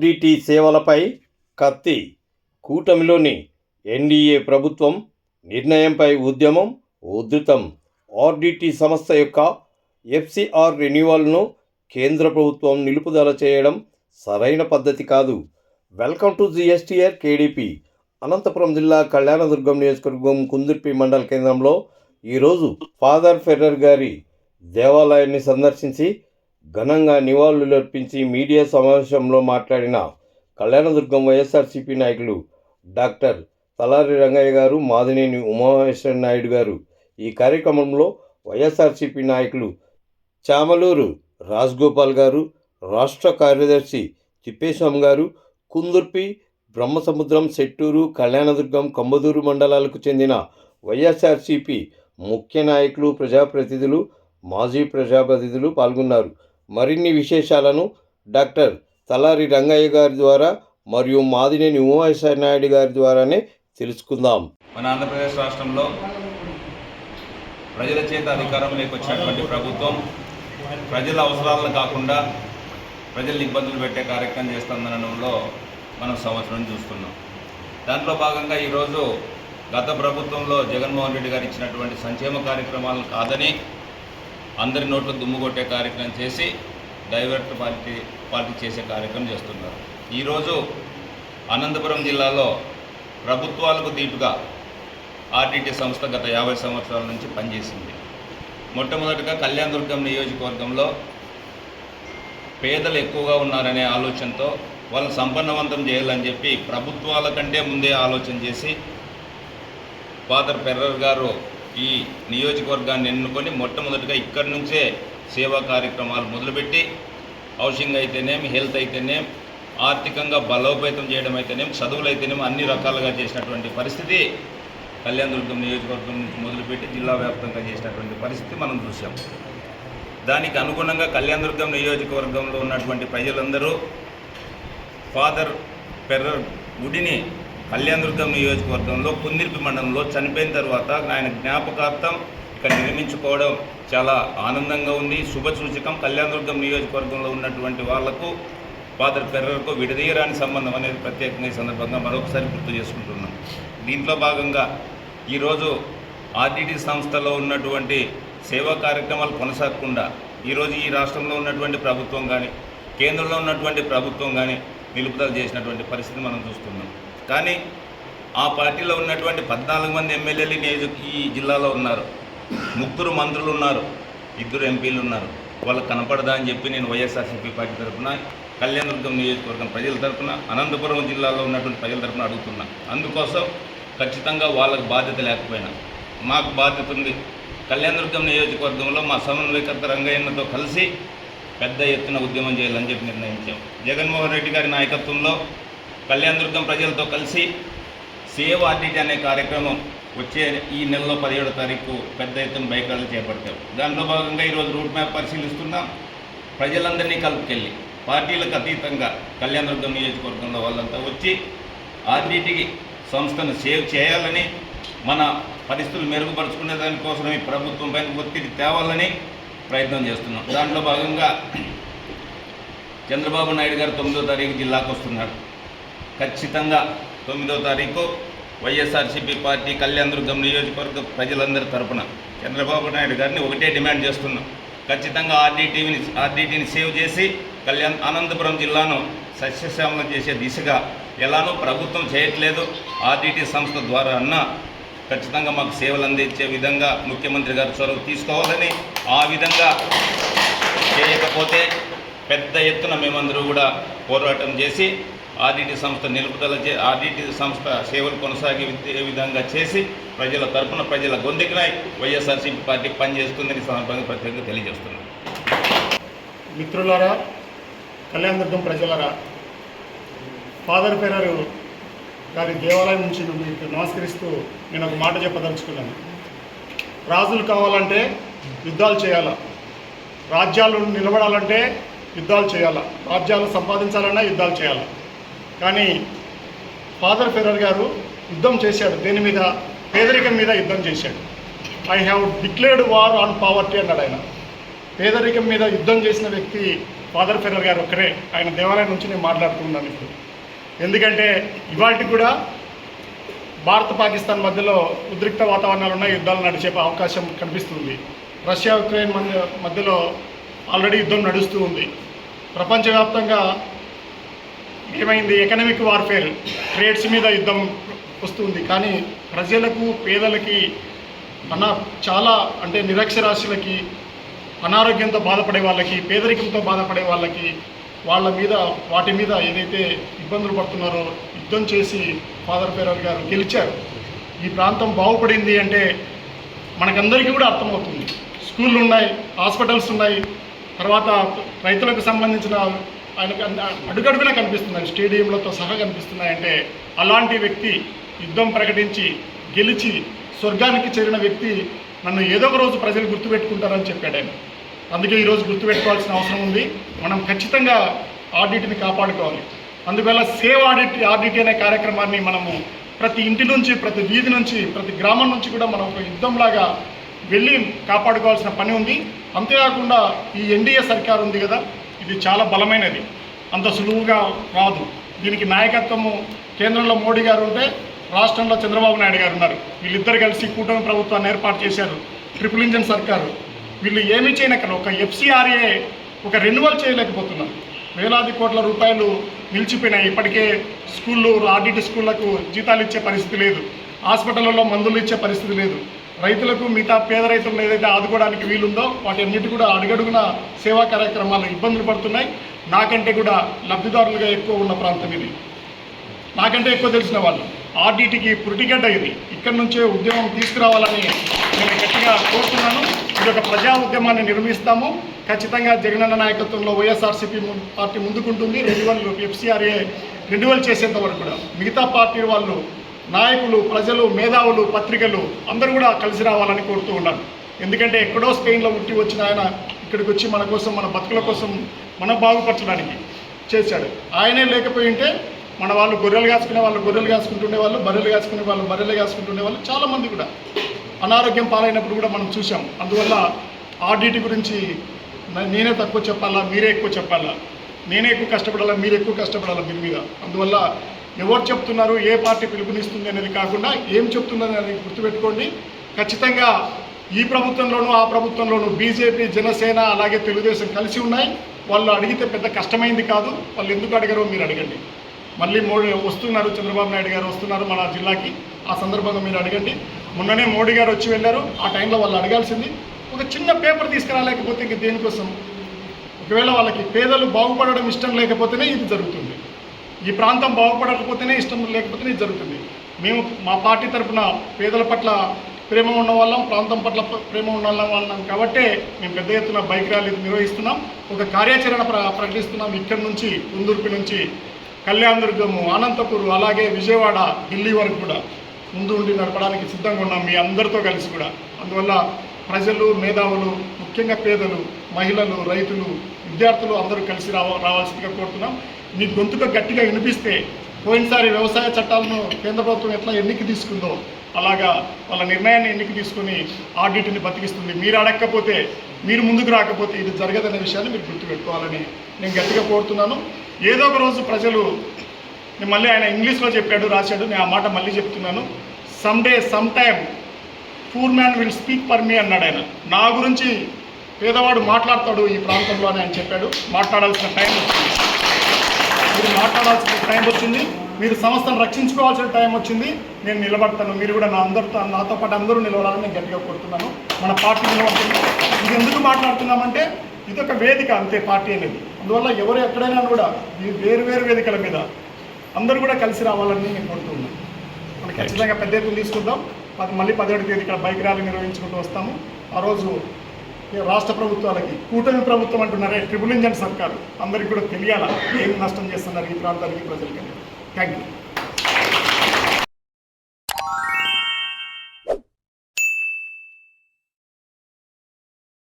RDT సేవలపై కత్తి. కూటమిలోని NDA ప్రభుత్వం నిర్ణయంపై ఉద్యమం ఉధృతం. ఆర్డిటి సంస్థ యొక్క ఎఫ్సిఆర్ రెన్యువల్ను కేంద్ర ప్రభుత్వం నిలుపుదల చేయడం సరైన పద్ధతి కాదు. Welcome to GSTR KDP. Anantapuram జిల్లా కళ్యాణదుర్గం నియోజకవర్గం కుందుర్పి మండల కేంద్రంలో ఈరోజు ఫాదర్ ఫెర్రర్ గారి దేవాలయాన్ని సందర్శించి ఘనంగా నివాళులర్పించి మీడియా సమావేశంలో మాట్లాడిన కళ్యాణదుర్గం వైఎస్ఆర్సీపీ నాయకులు డాక్టర్ తలారి రంగయ్య గారు మాదినేని ఉమామహేశ్వర నాయుడు గారు. ఈ కార్యక్రమంలో వైఎస్ఆర్సీపీ నాయకులు చామలూరు రాజ్గోపాల్ గారు రాష్ట్ర కార్యదర్శి తిప్పేశం గారు కుందుర్పి బ్రహ్మసముద్రం సెట్టూరు కళ్యాణదుర్గం కంబదూరు మండలాలకు చెందిన వైఎస్ఆర్సీపీ ముఖ్య నాయకులు ప్రజాప్రతినిధులు మాజీ ప్రజాప్రతినిధులు పాల్గొన్నారు. మరిన్ని విశేషాలను డాక్టర్ తలారి రంగయ్య గారి ద్వారా మరియు మాదినేని ఉమాశ్వర నాయుడు గారి ద్వారానే తెలుసుకుందాం. మన ఆంధ్రప్రదేశ్ రాష్ట్రంలో ప్రజల చేత అధికారంలోకి వచ్చినటువంటి ప్రభుత్వం ప్రజల అవసరాలను కాకుండా ప్రజల్ని ఇబ్బందులు పెట్టే కార్యక్రమం చేస్తుందనడంలో మనం సంవత్సరం చూస్తున్నాం. దాంట్లో భాగంగా ఈరోజు గత ప్రభుత్వంలో జగన్మోహన్ రెడ్డి గారు ఇచ్చినటువంటి సంక్షేమ కార్యక్రమాలను కాదని అందరి నోట్లు దుమ్ము కొట్టే కార్యక్రమం చేసి డైవర్ట్ పార్టీ పార్టీ చేసే కార్యక్రమం చేస్తున్నారు. ఈరోజు అనంతపురం జిల్లాలో ప్రభుత్వాలకు దీటుగా ఆర్టీటీ సంస్థ గత యాభై సంవత్సరాల నుంచి పనిచేసింది. మొట్టమొదటిగా కళ్యాణదుర్గం నియోజకవర్గంలో పేదలు ఎక్కువగా ఉన్నారనే ఆలోచనతో వాళ్ళని సంపన్నవంతం చేయాలని చెప్పి ప్రభుత్వాల కంటే ముందే ఆలోచన చేసి ఫాదర్ పెర్రర్ గారు ఈ నియోజకవర్గాన్ని ఎన్నుకొని మొట్టమొదటిగా ఇక్కడి నుంచే సేవా కార్యక్రమాలు మొదలుపెట్టి హౌసింగ్ అయితేనేమి హెల్త్ అయితేనేం ఆర్థికంగా బలోపేతం చేయడం అయితేనేం చదువులు అయితేనేం అన్ని రకాలుగా చేసినటువంటి పరిస్థితి కళ్యాణదుర్గం నియోజకవర్గం నుంచి మొదలుపెట్టి జిల్లా వ్యాప్తంగా చేసినటువంటి పరిస్థితి మనం చూసాం దానికి అనుగుణంగా కళ్యాణదుర్గం నియోజకవర్గంలో ఉన్నటువంటి ప్రజలందరూ ఫాదర్ పెర్రర్ గుడిని కళ్యాణదుర్గం నియోజకవర్గంలో కుందిరిపి మండలంలో చనిపోయిన తర్వాత ఆయన జ్ఞాపకార్థం ఇక్కడ నిర్మించుకోవడం చాలా ఆనందంగా ఉంది. శుభ సూచకం కళ్యాణదుర్గం నియోజకవర్గంలో ఉన్నటువంటి వాళ్ళకు ఫాదర్ పెర్రర్కు విడదీయరాని సంబంధం అనేది ప్రత్యేకంగా ఈ సందర్భంగా మరొకసారి గుర్తు చేసుకుంటున్నాం. దీంట్లో భాగంగా ఈరోజు ఆర్డిటి సంస్థలో ఉన్నటువంటి సేవా కార్యక్రమాలు కొనసాగకుండా ఈరోజు ఈ రాష్ట్రంలో ఉన్నటువంటి ప్రభుత్వం కానీ కేంద్రంలో ఉన్నటువంటి ప్రభుత్వం కానీ నిలుపుదల చేసినటువంటి పరిస్థితి మనం చూస్తున్నాం. కానీ ఆ పార్టీలో ఉన్నటువంటి పద్నాలుగు మంది ఎమ్మెల్యేలు ఈ నియోజక ఈ జిల్లాలో ఉన్నారు. ముగ్గురు మంత్రులు ఉన్నారు. ఇద్దరు ఎంపీలు ఉన్నారు. వాళ్ళకి కనపడదా అని చెప్పి నేను వైఎస్ఆర్సీపీ పార్టీ తరఫున కళ్యాణదుర్గం నియోజకవర్గం ప్రజల తరఫున అనంతపురం జిల్లాలో ఉన్నటువంటి ప్రజల తరఫున అడుగుతున్నా. అందుకోసం ఖచ్చితంగా వాళ్ళకి బాధ్యత లేకపోయినా. మాకు బాధ్యత ఉంది. కళ్యాణదుర్గం నియోజకవర్గంలో మా సమన్వయకర్త రంగయ్యన్నతో కలిసి పెద్ద ఎత్తున ఉద్యమం చేయాలని చెప్పి నిర్ణయించాం. జగన్మోహన్ రెడ్డి గారి నాయకత్వంలో కళ్యాణదుర్గం ప్రజలతో కలిసి సేవ్ ఆర్టీటీ అనే కార్యక్రమం వచ్చే ఈ నెలలో పదిహేడో తారీఖు పెద్ద ఎత్తున బైకాలు చేపడతాం దాంట్లో భాగంగా ఈరోజు రూట్ మ్యాప్ పరిశీలిస్తున్నాం. ప్రజలందరినీ కలుపుకెళ్ళి పార్టీలకు అతీతంగా కళ్యాణదుర్గం నియోజకవర్గంలో వాళ్ళంతా వచ్చి ఆర్టీటీకి సంస్థను సేవ్ చేయాలని మన పరిస్థితులు మెరుగుపరుచుకునే దానికోసం ఈ ప్రభుత్వం పైన ఒత్తిడి తేవాలని ప్రయత్నం చేస్తున్నాం. దాంట్లో భాగంగా చంద్రబాబు నాయుడు గారు తొమ్మిదో తారీఖు జిల్లాకు వస్తున్నాడు ఖచ్చితంగా తొమ్మిదో తారీఖు వైఎస్ఆర్సీపీ పార్టీ కళ్యాణదుర్గం నియోజకవర్గ ప్రజలందరి తరపున చంద్రబాబు నాయుడు గారిని ఒకటే డిమాండ్ చేస్తున్నాం. ఖచ్చితంగా ఆర్డీటీని ఆర్డీటీని సేవ్ చేసి కళ్యాణ్ అనంతపురం జిల్లాను సస్యశ్యామలం చేసే దిశగా ఎలానో ప్రభుత్వం చేయట్లేదు. ఆర్డీటీ సంస్థ ద్వారా అన్న ఖచ్చితంగా మాకు సేవలు అందించే విధంగా ముఖ్యమంత్రి గారు చొరవ తీసుకోవాలని ఆ విధంగా చేయకపోతే పెద్ద ఎత్తున మేమందరూ కూడా పోరాటం చేసి ఆర్డిటి సంస్థ నిలుపుదల చే ఆర్డిటి సంస్థ సేవలు కొనసాగే విధంగా చేసి ప్రజల తరపున ప్రజల గొంతుకినాయి వైఎస్ఆర్సీపీ పార్టీ పనిచేస్తుందని సందర్భంగా ప్రత్యేకంగా తెలియజేస్తున్నాను మిత్రులారా కళ్యాణదుర్గం ప్రజలారా ఫాదర్ ఫెరర్ గారి దేవాలయం నుంచి మీకు నమస్కరిస్తూ నేను ఒక మాట చెప్పదలుచుకున్నాను. రాజులు కావాలంటే యుద్ధాలు చేయాలా? రాజ్యాలు నిలబడాలంటే యుద్ధాలు చేయాలా? రాజ్యాలు సంపాదించాలన్నా యుద్ధాలు చేయాలా? కానీ ఫాదర్ ఫెరర్ గారు యుద్ధం చేశాడు. దేని మీద? పేదరికం మీద యుద్ధం చేశాడు. I have declared war on poverty అన్నాడు ఆయన. పేదరికం మీద యుద్ధం చేసిన వ్యక్తి ఫాదర్ ఫెరర్ గారు ఒక్కరే. ఆయన దేవాలయం నుంచి నేను మాట్లాడుతున్నాను ఇప్పుడు. ఎందుకంటే ఇవాళకి కూడా భారత్ పాకిస్తాన్ మధ్యలో ఉద్రిక్త వాతావరణాలు ఉన్న యుద్ధాలు నడిచే అవకాశం కనిపిస్తుంది. రష్యా ఉక్రెయిన్ మధ్య మధ్యలో ఆల్రెడీ యుద్ధం నడుస్తూ ఉంది. ప్రపంచవ్యాప్తంగా ఏమైంది? ఎకనామిక్ వార్ఫేర్ ట్రేడ్స్ మీద యుద్ధం వస్తుంది. కానీ ప్రజలకు పేదలకి అనా చాలా అంటే నిరక్షరాస్యులకి అనారోగ్యంతో బాధపడే వాళ్ళకి పేదరికంతో బాధపడే వాళ్ళకి వాళ్ళ మీద వాటి మీద ఏదైతే ఇబ్బందులు పడుతున్నారో యుద్ధం చేసి ఫాదర్ ఫెరర్ గారు గెలిచారు. ఈ ప్రాంతం బాగుపడింది అంటే మనకందరికీ కూడా అర్థమవుతుంది. స్కూళ్ళు ఉన్నాయి హాస్పిటల్స్ ఉన్నాయి తర్వాత రైతులకు సంబంధించిన ఆయనకు అడుగడుగునా కనిపిస్తున్నాయి. స్టేడియంలతో సహా కనిపిస్తున్నాయంటే అలాంటి వ్యక్తి యుద్ధం ప్రకటించి గెలిచి స్వర్గానికి చేరిన వ్యక్తి నన్ను ఏదో ఒక రోజు ప్రజలు గుర్తుపెట్టుకుంటారని చెప్పాడు ఆయన. అందుకే ఈరోజు గుర్తుపెట్టుకోవాల్సిన అవసరం ఉంది. మనం ఖచ్చితంగా ఆడిట్ని కాపాడుకోవాలి. అందువల్ల సేవ్ ఆడిట్ ఆడిట్ అనే కార్యక్రమాన్ని మనము ప్రతి ఇంటి నుంచి ప్రతి వీధి నుంచి ప్రతి గ్రామం నుంచి కూడా మనం ఒక యుద్ధంలాగా వెళ్ళి కాపాడుకోవాల్సిన పని ఉంది. అంతేకాకుండా ఈ ఎన్డీఏ సర్కార్ ఉంది కదా ఇది చాలా బలమైనది. అంత సులువుగా రాదు. దీనికి నాయకత్వము కేంద్రంలో మోడీ గారు ఉంటే రాష్ట్రంలో చంద్రబాబు నాయుడు గారు ఉన్నారు. వీళ్ళిద్దరు కలిసి కూటమి ప్రభుత్వాన్ని ఏర్పాటు చేశారు. ట్రిపుల్ ఇంజన్ సర్కారు. వీళ్ళు ఏమీ చేయనక్కడ ఒక ఎఫ్సిఆర్ఏ ఒక రెన్యువల్ చేయలేకపోతున్నారు. వేలాది కోట్ల రూపాయలు నిలిచిపోయినాయి. ఇప్పటికే స్కూళ్ళు ఆర్డిటి స్కూళ్ళకు జీతాలు ఇచ్చే పరిస్థితి లేదు. హాస్పిటల్లో మందులు ఇచ్చే పరిస్థితి లేదు. రైతులకు మిగతా పేద రైతులను ఏదైతే ఆదుకోవడానికి వీలుందో వాటి అన్నిటి కూడా అడుగడుగున సేవా కార్యక్రమాలు ఇబ్బందులు పడుతున్నాయి. నాకంటే కూడా లబ్ధిదారులుగా ఎక్కువ ఉన్న ప్రాంతం ఇది. నాకంటే ఎక్కువ తెలిసిన వాళ్ళు ఆర్డీటీకి పురిటిగడ్డ ఇది. ఇక్కడి నుంచే ఉద్యమం తీసుకురావాలని నేను గట్టిగా కోరుతున్నాను. ఇది ఒక ప్రజా ఉద్యమాన్ని నిర్మిస్తాము. ఖచ్చితంగా జగనన్న నాయకత్వంలో వైఎస్ఆర్సీపీ పార్టీ ముందుకుంటుంది. రెన్యువల్ ఎఫ్సీఆర్ఏ రెన్యువల్ చేసేంత వరకు కూడా. మిగతా పార్టీ వాళ్ళు నాయకులు ప్రజలు మేధావులు పత్రికలు అందరూ కూడా కలిసి రావాలని కోరుతూ ఉన్నాను. ఎందుకంటే ఎక్కడో స్పెయిన్లో ఉట్టి వచ్చిన ఆయన ఇక్కడికి వచ్చి మన కోసం మన బతుకుల కోసం మనం బాగుపరచడానికి చేశాడు. ఆయనే లేకపోయి ఉంటే మన వాళ్ళు గొర్రెలు కాసుకునే వాళ్ళు గొర్రెలు కాసుకుంటుండే వాళ్ళు బర్రెలు కాసుకునే వాళ్ళు బర్రెలు కాసుకుంటుండే వాళ్ళు చాలామంది కూడా. అనారోగ్యం పాలైనప్పుడు కూడా మనం చూసాం అందువల్ల ఆడిట్ గురించి నేనే తక్కువ చెప్పాలా? మీరే ఎక్కువ చెప్పాలా? నేనే ఎక్కువ కష్టపడాలా? మీరు ఎక్కువ కష్టపడాలా? దీని మీద. అందువల్ల ఎవరు చెప్తున్నారు ఏ పార్టీ పిలుపునిస్తుంది అనేది కాకుండా ఏం చెప్తున్నది అనేది గుర్తుపెట్టుకోండి. ఖచ్చితంగా ఈ ప్రభుత్వంలోనూ ఆ ప్రభుత్వంలోనూ బీజేపీ జనసేన అలాగే తెలుగుదేశం కలిసి ఉన్నాయి. వాళ్ళు అడిగితే పెద్ద కష్టమైంది కాదు. వాళ్ళు ఎందుకు అడిగారో మీరు అడగండి. మళ్ళీ మోడీ వస్తున్నారు చంద్రబాబు నాయుడు గారు వస్తున్నారు మన జిల్లాకి. ఆ సందర్భంగా మీరు అడగండి. మొన్ననే మోడీ గారు వచ్చి వెళ్ళారు. ఆ టైంలో వాళ్ళు అడగాల్సింది ఒక చిన్న పేపర్ తీసుకురాలేకపోతే ఇంక దేనికోసం? ఒకవేళ వాళ్ళకి పేదలు బాగుపడడం ఇష్టం లేకపోతేనే ఇది జరుగుతుంది. ఈ ప్రాంతం బాగుపడకపోతేనే ఇష్టం లేకపోతేనే ఇది జరుగుతుంది. మేము మా పార్టీ తరఫున పేదల పట్ల ప్రేమ ఉన్న వాళ్ళం ప్రాంతం పట్ల ప్రేమ ఉన్న వాళ్ళం కాబట్టే మేము పెద్ద ఎత్తున బైక్ ర్యాలీ నిర్వహిస్తున్నాం. ఒక కార్యాచరణ ప్ర ప్రకటిస్తున్నాం. ఇక్కడి నుంచి కుందుర్పి నుంచి కళ్యాణ్ దుర్గము అనంతపూర్ అలాగే విజయవాడ ఢిల్లీ వరకు కూడా ముందు ఉండి నడపడానికి సిద్ధంగా ఉన్నాం మీ అందరితో కలిసి కూడా. అందువల్ల ప్రజలు మేధావులు ముఖ్యంగా పేదలు మహిళలు రైతులు విద్యార్థులు అందరూ కలిసి రావ రావాల్సిందిగా కోరుతున్నాం. మీ గొంతుక గట్టిగా వినిపిస్తే పోయినసారి వ్యవసాయ చట్టాలను కేంద్ర ప్రభుత్వం ఎట్లా ఎన్నిక తీసుకుందో అలాగా వాళ్ళ నిర్ణయాన్ని ఎన్నిక తీసుకుని ఆడిట్ని బతికిస్తుంది. మీరు అడగకపోతే మీరు ముందుకు రాకపోతే ఇది జరగదనే విషయాన్ని మీరు గుర్తుపెట్టుకోవాలని నేను గట్టిగా కోరుతున్నాను. ఏదో ఒక రోజు ప్రజలు నేను మళ్ళీ ఆయన ఇంగ్లీష్లో చెప్పాడు రాశాడు నేను ఆ మాట మళ్ళీ చెప్తున్నాను. Some day some time poor man will speak for me అన్నాడు ఆయన. నా గురించి పేదవాడు మాట్లాడతాడు ఈ ప్రాంతంలోనే అని ఆయన చెప్పాడు. మాట్లాడాల్సిన టైం వచ్చింది. మీరు మాట్లాడాల్సిన టైం వచ్చింది. మీరు సంస్థను రక్షించుకోవాల్సిన టైం వచ్చింది. నేను నిలబడతాను. మీరు కూడా నా అందరితో నాతో పాటు అందరూ నిలబడాలని నేను గట్టిగా కోరుతున్నాను. మన పార్టీ నిలబడుతుంది. ఇది ఎందుకు మాట్లాడుతున్నామంటే ఇది ఒక వేదిక అంతే పార్టీ అనేది. అందువల్ల ఎవరు ఎక్కడైనా కూడా ఈ వేరు వేరు వేదికల మీద అందరూ కూడా కలిసి రావాలని నేను కోరుతున్నాను మనం ఖచ్చితంగా పెద్ద ఎత్తున తీసుకుందాం. మళ్ళీ పదిహేడు తేదీ ఇక్కడ బైక్ ర్యాలీ నిర్వహించుకుంటూ వస్తాము. ఆ రోజు రాష్ట్ర ప్రభుత్వాలకి కూటమి ప్రభుత్వం అంటున్నారే ట్రిపుల్ ఇంజన్ సర్కారు. అందరికీ కూడా తెలియాలా? ఏం నష్టం చేస్తున్నారు ఈ ప్రాంతానికి ప్రజలకి? Thank you